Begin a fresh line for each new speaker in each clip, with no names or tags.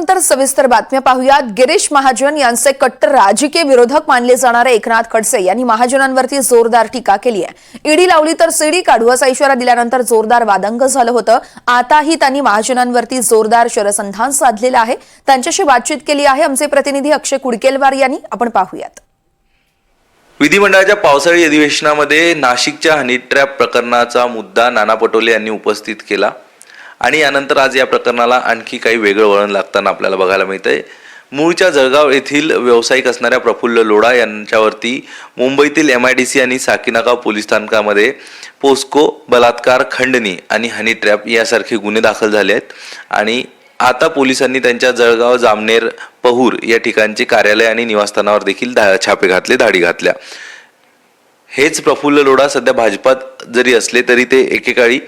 यानंतर सविस्तर बातम्या पाहूयात. गिरीश महाजन यांचे कट्टर राजकीय विरोधक मानले जाणारे एकनाथ खडसे यांनी महाजनांवरती जोरदार टीका केली आहे. ईडी लावली तर सीडी काढू असा इशारा दिल्यानंतर जोरदार वादंग झालं होतं. आताही त्यांनी महाजनांवरती जोरदार शरसंधान साधलेलं आहे. त्यांच्याशी बातचीत केली आहे आमचे प्रतिनिधी अक्षय कुडकेलवार यांनी. आपण पाहूयात.
विधिमंडळाच्या पावसाळी अधिवेशनामध्ये नाशिकच्या हनी ट्रॅप प्रकरणाचा मुद्दा नाना पटोले यांनी उपस्थित केला. आणि यानंतर आज या प्रकरणाला आणखी काही वेगळं वळण लागताना आपल्याला बघायला मिळतंय. मूळच्या जळगाव येथील व्यावसायिक असणाऱ्या प्रफुल्ल लोढा यांच्यावरती मुंबईतील एम आय डी सी आणि साकीनाका पोलीस स्थानकामध्ये पोस्को बलात्कार खंडणी आणि हनी ट्रॅप यासारखे गुन्हे दाखल झाले आहेत. आणि आता पोलिसांनी त्यांच्या जळगाव जामनेर पहूर या ठिकाणचे कार्यालय आणि निवासस्थानावर देखील धा छापे घातले धाडी घातल्या. हेच प्रफुल्ल लोढा सध्या भाजपात जरी असले तरी ते एकेकाळी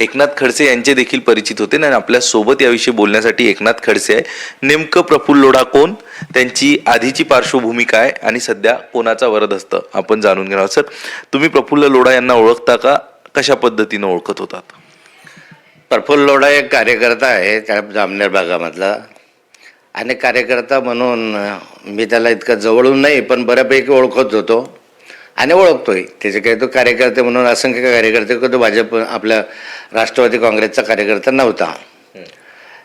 एकनाथ खडसे यांचे देखील परिचित होते आणि आपल्यासोबत याविषयी बोलण्यासाठी एकनाथ खडसे आहे. नेमकं प्रफुल्ल लोढा कोण? त्यांची आधीची पार्श्वभूमी काय आणि सध्या कोणाचा वरद असतं आपण जाणून घेणार सर तुम्ही प्रफुल्ल लोढा यांना ओळखता का? कशा पद्धतीनं ओळखत होतात?
प्रफुल्ल लोढा एक कार्यकर्ता आहे त्या जामनेर भागामधला. आणि कार्यकर्ता म्हणून मी त्याला इतकं जवळून नाही पण बऱ्यापैकी ओळखत होतो. आणि ओळखतोय. त्याचे काही तो कार्यकर्ते म्हणून असंख्य कार्यकर्ते का तो भाजप आपल्या राष्ट्रवादी काँग्रेसचा कार्यकर्ता नव्हता.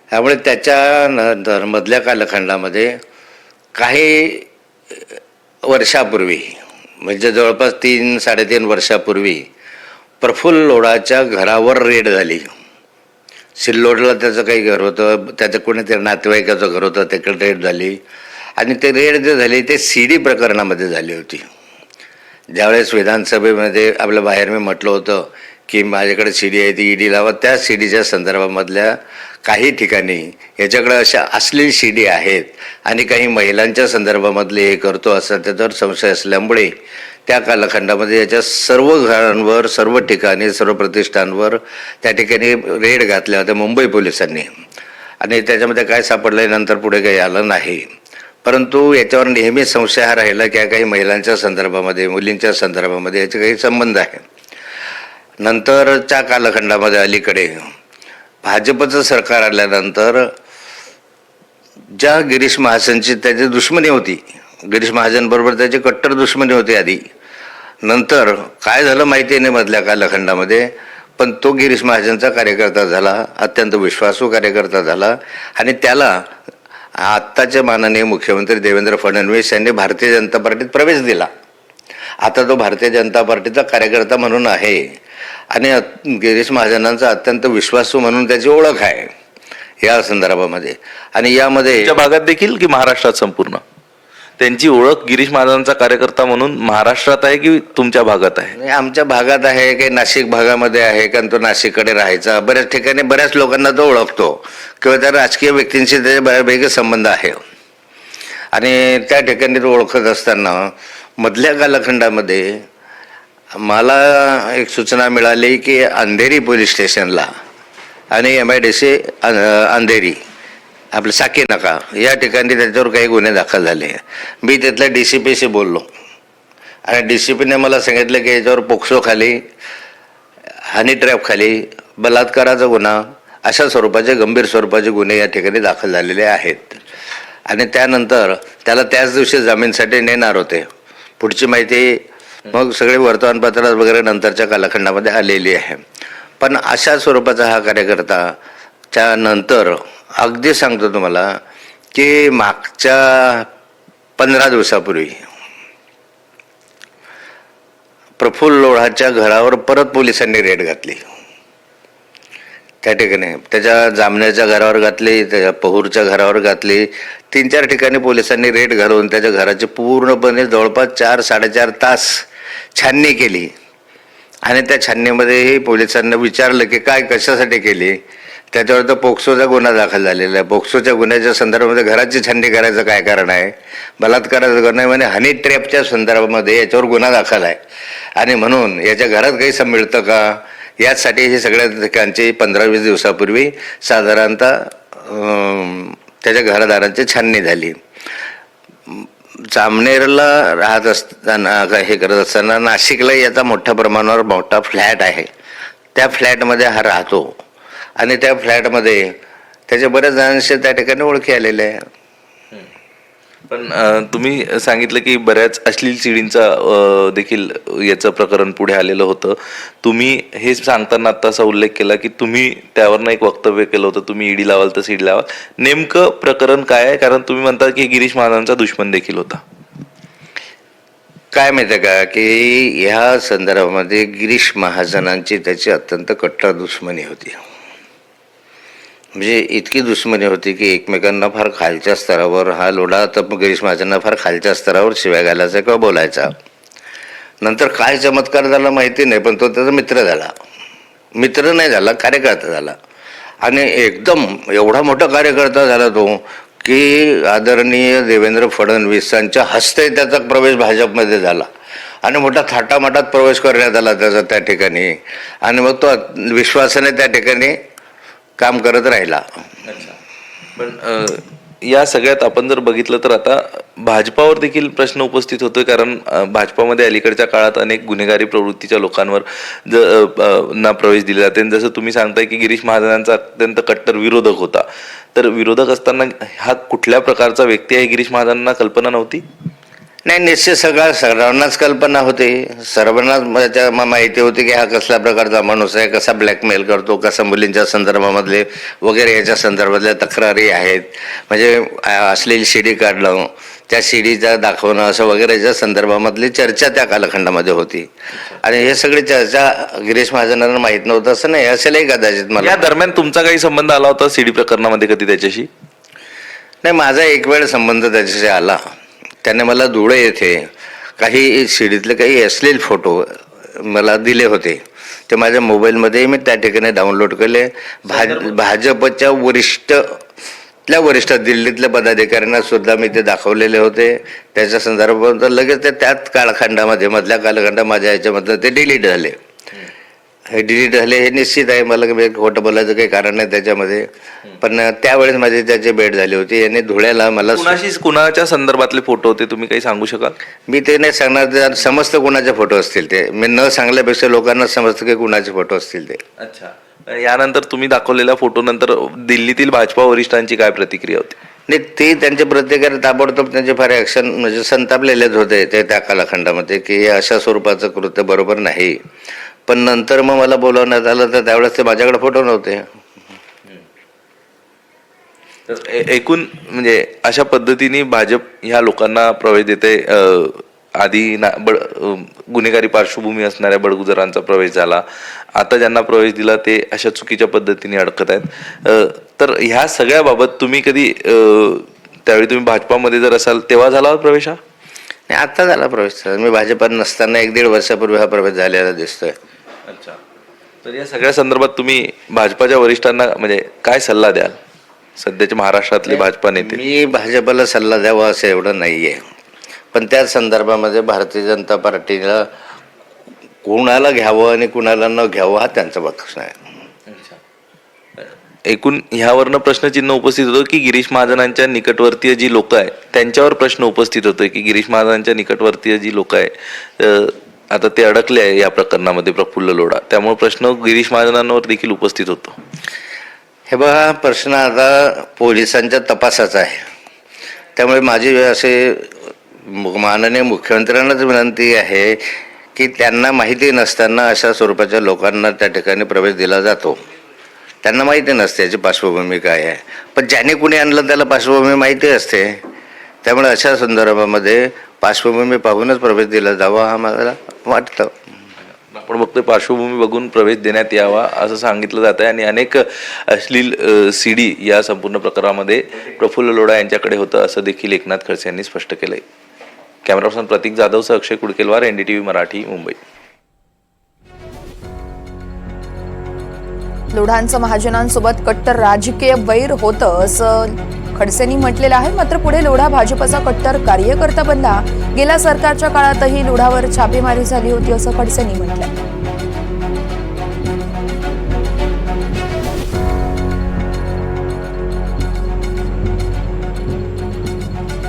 त्यामुळे त्याच्या नंतर मधल्या कालखंडामध्ये काही वर्षापूर्वी म्हणजे जवळपास तीन साडेतीन वर्षापूर्वी प्रफुल्ल लोढाच्या घरावर रेड झाली. सिल्लोडला त्याचं काही घर होतं त्याचं कोणीतरी नातेवाईकाचं घर होतं तिकडे रेड झाली. आणि ते रेड जे झाली ते सी डी प्रकरणामध्ये झाली होती. ज्यावेळेस विधानसभेमध्ये आपल्या बाहेर मी म्हटलं होतं की माझ्याकडे सी डी आहे ती ईडी लावा. त्या सी डीच्या संदर्भामधल्या काही ठिकाणी याच्याकडे अशा असलेली सी डी आहेत आणि काही महिलांच्या संदर्भामधले हे करतो असं त्याच्यावर संशय असल्यामुळे त्या कालखंडामध्ये याच्या सर्व घरांवर सर्व ठिकाणी सर्व प्रतिष्ठानवर त्या ठिकाणी रेड घातल्या होत्या मुंबई पोलिसांनी. आणि त्याच्यामध्ये काय सापडलं नंतर पुढे काही आलं नाही. परंतु याच्यावर नेहमी संशय हा राहिला की काही महिलांच्या संदर्भामध्ये मुलींच्या संदर्भामध्ये याचे काही संबंध आहे नंतरच्या कालखंडामध्ये अलीकडे भाजपचं सरकार आल्यानंतर ज्या गिरीश महाजनची त्याची दुश्मनी होती गिरीश महाजनबरोबर त्याची कट्टर दुश्मनी होती आधी. नंतर काय झालं माहिती नाही मधल्या कालखंडामध्ये? पण तो गिरीश महाजनचा कार्यकर्ता झाला अत्यंत विश्वासू कार्यकर्ता झाला आणि त्याला आत्ताचे माननीय मुख्यमंत्री देवेंद्र फडणवीस यांनी भारतीय जनता पार्टीत प्रवेश दिला. आता तो भारतीय जनता पार्टीचा कार्यकर्ता म्हणून आहे. आणि गिरीश महाजनांचा अत्यंत विश्वासू म्हणून त्याची ओळख आहे. या संदर्भामध्ये. आणि यामध्ये
भागात देखील की महाराष्ट्रात संपूर्ण? त्यांची ओळख गिरीश महाराजांचा कार्यकर्ता म्हणून महाराष्ट्रात आहे की तुमच्या भागात आहे?
आमच्या भागात आहे काही नाशिक भागामध्ये आहे कारण तो नाशिककडे राहायचा. बऱ्याच ठिकाणी बऱ्याच लोकांना तो ओळखतो. किंवा त्या राजकीय व्यक्तींशी त्याचे बऱ्यापैकी संबंध आहे. आणि त्या ठिकाणी तो ओळखत असताना मधल्या कालखंडामध्ये मला एक सूचना मिळाली की अंधेरी पोलीस स्टेशनला आणि M I D C Andheri. आपलं साकी नका. या ठिकाणी त्याच्यावर काही गुन्हे दाखल झाले. मी तिथल्या डी सी पीशी बोललो. आणि डी सी पीने मला सांगितलं की याच्यावर पोक्सो खाली हनी ट्रॅप खाली बलात्काराचा गुन्हा अशा स्वरूपाचे गंभीर स्वरूपाचे गुन्हे या ठिकाणी दाखल झालेले आहेत. आणि त्यानंतर त्याला त्याच दिवशी जामीनसाठी नेणार होते. पुढची माहिती मग सगळे वर्तमानपत्रात वगैरे नंतरच्या कालखंडामध्ये आलेली आहे. पण अशा स्वरूपाचा हा कार्यकर्ता त्यानंतर अगदी सांगतो तुम्हाला की मागच्या पंधरा दिवसापूर्वी प्रफुल्ल लोढाच्या घरावर परत पोलिसांनी रेड घातली. त्या ठिकाणी त्याच्या जामण्याच्या घरावर घातली त्याच्या पहूरच्या घरावर घातली. तीन चार ठिकाणी पोलिसांनी रेड घालून त्याच्या घराची पूर्णपणे जवळपास चार साडेचार तास छाननी केली. आणि त्या छाननीमध्येही पोलिसांना विचारलं की काय कशासाठी केली? त्याच्यावर तर पोक्सोचा गुन्हा दाखल झालेला आहे. पोक्सोच्या गुन्ह्याच्या संदर्भामध्ये घराची छाननी करायचं काय कारण आहे? बलात्काराचं कारण आहे म्हणजे हनी ट्रॅपच्या संदर्भामध्ये याच्यावर गुन्हा दाखल आहे. आणि म्हणून याच्या घरात काही सम मिळतं का? याचसाठी हे सगळ्या ठिकाणची पंधरा वीस दिवसापूर्वी साधारणतः त्याच्या घरदारांची छाननी झाली. जामनेरला राहत असताना हे करत असताना नाशिकला याचा मोठ्या प्रमाणावर मोठा फ्लॅट आहे. त्या फ्लॅटमध्ये हा राहतो. आणि त्या फ्लॅटमध्ये त्याच्या बऱ्याच जणांशी त्या ठिकाणी ओळखी आलेल्या आहे.
पण तुम्ही सांगितलं की बऱ्याच अश्लील सीडींचा देखील याचं प्रकरण पुढे आलेलं होतं. तुम्ही हे सांगताना आता असा उल्लेख केला की तुम्ही त्यावरनं एक वक्तव्य केलं होतं तुम्ही ईडी लावाल तर सीडी लावाल. नेमकं प्रकरण काय आहे? कारण तुम्ही म्हणता की गिरीश महाराजांचा दुश्मन देखील होता.
काय माहिती का? की ह्या संदर्भामध्ये गिरीश महाजनांची त्याची अत्यंत कट्टर दुश्मनी होती. म्हणजे इतकी दुश्मनी होती की एकमेकांना फार खालच्या स्तरावर हा लोढा तर गिरीश महाजनांना फार खालच्या स्तरावर शिव्या घालायचा किंवा बोलायचा. नंतर काय चमत्कार झाला माहिती नाही पण तो त्याचा मित्र झाला. मित्र नाही झाला कार्यकर्ता झाला. आणि एकदम एवढा मोठा कार्यकर्ता झाला तो की आदरणीय देवेंद्र फडणवीसांच्या हस्ते त्याचा प्रवेश भाजपमध्ये झाला. आणि मोठा थाटामाटात प्रवेश करण्यात आला त्याचा त्या ठिकाणी. आणि मग तो विश्वासाने त्या ठिकाणी काम करत राहिला.
पण या सगळ्यात आपण जर बघितलं तर आता भाजपावर देखील प्रश्न उपस्थित होतोय कारण भाजपामध्ये अलीकडच्या काळात अनेक गुन्हेगारी प्रवृत्तीच्या लोकांवर ज ना प्रवेश दिले जाते. आणि जसं तुम्ही सांगताय की गिरीश महाजनांचा अत्यंत कट्टर विरोधक होता. तर विरोधक असताना हा कुठल्या प्रकारचा व्यक्ती आहे? गिरीश महाजनांना कल्पना नव्हती?
नाही निश्चित सगळ्या सर्वांनाच कल्पना होती. सर्वांनाच त्या- माहिती होती की हा कसल्या प्रकारचा माणूस आहे कसा ब्लॅकमेल करतो कसा मुलींच्या संदर्भामधले वगैरे याच्या संदर्भातल्या तक्रारी आहेत. म्हणजे असलेली शिडी काढणं त्या शिडीचा दाखवणं असं वगैरेच्या संदर्भामधली चर्चा त्या कालखंडामध्ये होती. आणि हे सगळी चर्चा गिरीश महाजनांना माहीत नव्हतं असं नाही असेलही कदाचित मला.
या दरम्यान तुमचा काही संबंध आला होता सीडी प्रकरणामध्ये कधी त्याच्याशी?
नाही माझा एक वेळ संबंध त्याच्याशी आला. त्याने मला धुळे येथे काही शिडीतले काही असलेले फोटो मला दिले होते. ते माझ्या मोबाईलमध्ये मी त्या ठिकाणी डाउनलोड केले. भाज भाजपच्या वरिष्ठ त्या वरिष्ठ दिल्लीतल्या पदाधिकाऱ्यांना सुद्धा मी ते दाखवलेले होते. त्याच्या संदर्भात लगेच ते त्याच कालखंडामध्ये मधल्या कालखंडात माझ्या ह्याच्यामधलं ते डिलीट झाले. हे डिलीट झाले हे निश्चित आहे. मला काही खोटं बोलायचं काही कारण नाही त्याच्यामध्ये. पण त्यावेळेस माझी त्याची भेट झाली होती. यांनी धुळ्याला मला
कुणाशी कुणाच्या संदर्भातले फोटो होते? तुम्ही काही सांगू शकाल?
मी ते नाही सांगणार. ते समजतं कुणाचे फोटो असतील ते. मी न सांगल्यापेक्षा लोकांना समजतं की कुणाचे फोटो असतील ते.
अच्छा. यानंतर तुम्ही दाखवलेल्या फोटो नंतर दिल्लीतील भाजपा वरिष्ठांची काय प्रतिक्रिया होती?
नाही ते त्यांचे प्रतिकार ताबडतोब त्यांचे फार ॲक्शन म्हणजे संतापलेलेच होते ते त्या कालखंडामध्ये की हे अशा स्वरूपाचं कृत्य बरोबर नाही. पण नंतर मग मला बोलवण्यात आलं तर त्यावेळेस ते माझ्याकडे फोटो नव्हते.
एकूण म्हणजे अशा पद्धतीने भाजप ह्या लोकांना प्रवेश देते आधी ना बड गुन्हेगारी पार्श्वभूमी असणाऱ्या बडगुजरांचा प्रवेश झाला. आता ज्यांना प्रवेश दिला ते अशा चुकीच्या पद्धतीने अडकत आहेत. तर ह्या सगळ्या बाबत तुम्ही कधी त्यावेळी तुम्ही भाजपामध्ये जर असाल तेव्हा झाला प्रवेश हा?
नाही आत्ता झाला प्रवेश. मी भाजपात नसताना एक दीड वर्षापूर्वी हा प्रवेश झालेला दिसतोय.
अच्छा. तर या सगळ्या संदर्भात तुम्ही भाजपाच्या वरिष्ठांना म्हणजे काय सल्ला द्याल? सध्याचे महाराष्ट्रातले भाजपा नेते.
मी भाजपला सल्ला द्यावा असं एवढं नाही आहे पण त्या संदर्भामध्ये भारतीय जनता पार्टीला कुणाला घ्यावं आणि कुणाला न घ्यावं हा त्यांचा पक्ष आहे.
एकूण ह्यावरनं प्रश्नचिन्ह उपस्थित होतं की गिरीश महाजनांच्या निकटवर्तीय जी लोक आहे त्यांच्यावर प्रश्न उपस्थित होतोय की गिरीश महाजनांच्या निकटवर्तीय जी लोक आहे आता ते अडकले आहे या प्रकरणामध्ये प्रफुल्ल लोढा. त्यामुळे प्रश्न गिरीश महाजनांवर देखील उपस्थित होतो.
हे बघा प्रश्न आता पोलिसांच्या तपासाचा आहे. त्यामुळे माझी असे मु- माननीय मुख्यमंत्र्यांनाच विनंती आहे की त्यांना माहिती नसताना अशा स्वरूपाच्या लोकांना त्या ठिकाणी प्रवेश दिला जातो. त्यांना माहिती नसते याची पार्श्वभूमी काय आहे. पण ज्याने कुणी आणलं त्याला पार्श्वभूमी माहिती असते. त्यामुळे अशा संदर्भामध्ये पार्श्वभूमी पाहूनच प्रवेश दिला जावा हा मला वाटतं
आपण बघतोय पार्श्वभूमी बघून प्रवेश देण्यात यावा असं सांगितलं जात आहे. आणि अनेक अश्लील सी डी या संपूर्ण प्रकारामध्ये प्रफुल्ल लोढा यांच्याकडे होतं असं देखील एकनाथ खडसे यांनी स्पष्ट केलंय. कॅमेरा पर्सन प्रतीक जाधवसह अक्षय कुडकेलवार एनडीटीव्ही मराठी मुंबई.
लोढांचं महाजनांसोबत कट्टर राजकीय वैर होतं असं खडसेंनी म्हटलेलं आहे मात्र पुढे लोढा भाजपचा कट्टर कार्यकर्ता बनला. गेल्या सरकारच्या काळातही लोढावर छापेमारी झाली होती असं खडसेंनी म्हटलं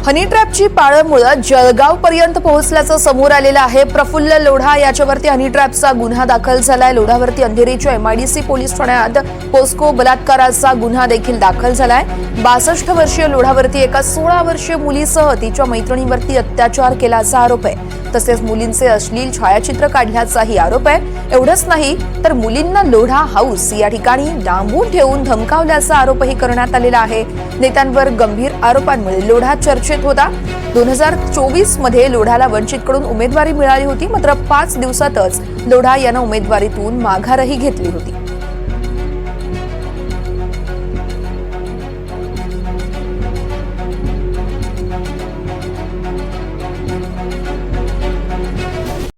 हनी ट्रॅपची पाळमुळं जळगाव पर्यंत पोहोचल्याचं समोर आलेलं आहे. प्रफुल्ल लोढा याच्यावरती हनी ट्रॅपचा गुन्हा दाखल झालाय. लोढावरती अंधेरीच्या एमआयडीसी पोलीस ठाण्यात पोस्को बलात्काराचा गुन्हा देखील दाखल झालाय. बासष्ट वर्षीय लोढावरती एका सोळा वर्षीय मुलीसह तिच्या मैत्रिणीवरती अत्याचार केल्याचा आरोप आहे. तसेच मुलींचे अश्लील छायाचित्र काढल्याचाही आरोप आहे. एवढंच नाही तर मुलींना लोढा हाऊस या ठिकाणी डांबून ठेवून धमकावल्याचा आरोपही करण्यात आलेला आहे. नेत्यांवर गंभीर आरोपांमुळे लोढा चर्चेत होता. दोन हजार चोवीसमध्ये लोढाला वंचितकडून उमेदवारी मिळाली होती. मात्र पाच दिवसातच लोढा यानं उमेदवारीतून माघारही घेतली होती.